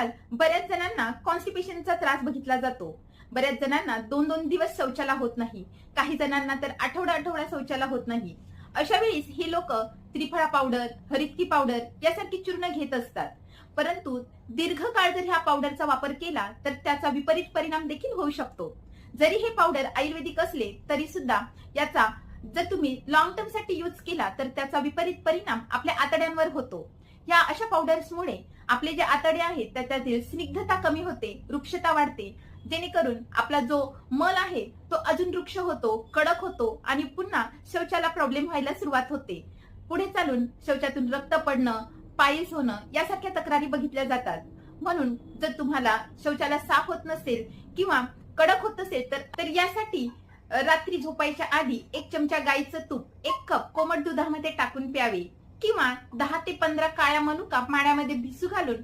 आजकाल बऱ्याच जणांना कॉन्स्टिपेशनचा त्रास बघितला जातो. बऱ्याच जणांना दोन दोन दिवस शौचाला होत नाही. काही जणांना तर आठवडा आठवडा शौचाला होत नाही. अशा वेळीस हे लोक त्रिफळा पावडर हरितकी पावडर यासारखी चूर्ण घेत असतात. परंतु दीर्घकाळ जर ह्या पावडरचा वापर केला तर त्याचा विपरीत परिणाम देखील होऊ शकतो. जरी हे पावडर आयुर्वेदिक असले तरी सुद्धा याचा जर तुम्ही लॉंग टर्मसाठी यूज केला तर त्याचा विपरीत परिणाम आपल्या आतड्यांवर होतो. या अशा पावडर्समुळे आपले जे आतडे आहेत त्याच्यातील स्निग्धता कमी होते वृक्षता वाढते. जेणेकरून आपला जो मल आहे तो अजून वृक्ष होतो कडक होतो आणि पुन्हा शौचाला प्रॉब्लेम व्हायला सुरुवात होते. पुढे चालून शौचातून रक्त पडणं पायस होणं यासारख्या तक्रारी बघितल्या जातात. म्हणून जर तुम्हाला शौचाला साफ होत नसेल किंवा कडक होत असेल तर तर यासाठी रात्री झोपायच्या आधी एक चमचा गाईचं तूप एक कप कोमट दुधामध्ये टाकून प्यावे. किंवा दहा ते पंधरा काळ्या मनुका पाण्यामध्ये भिजू घालून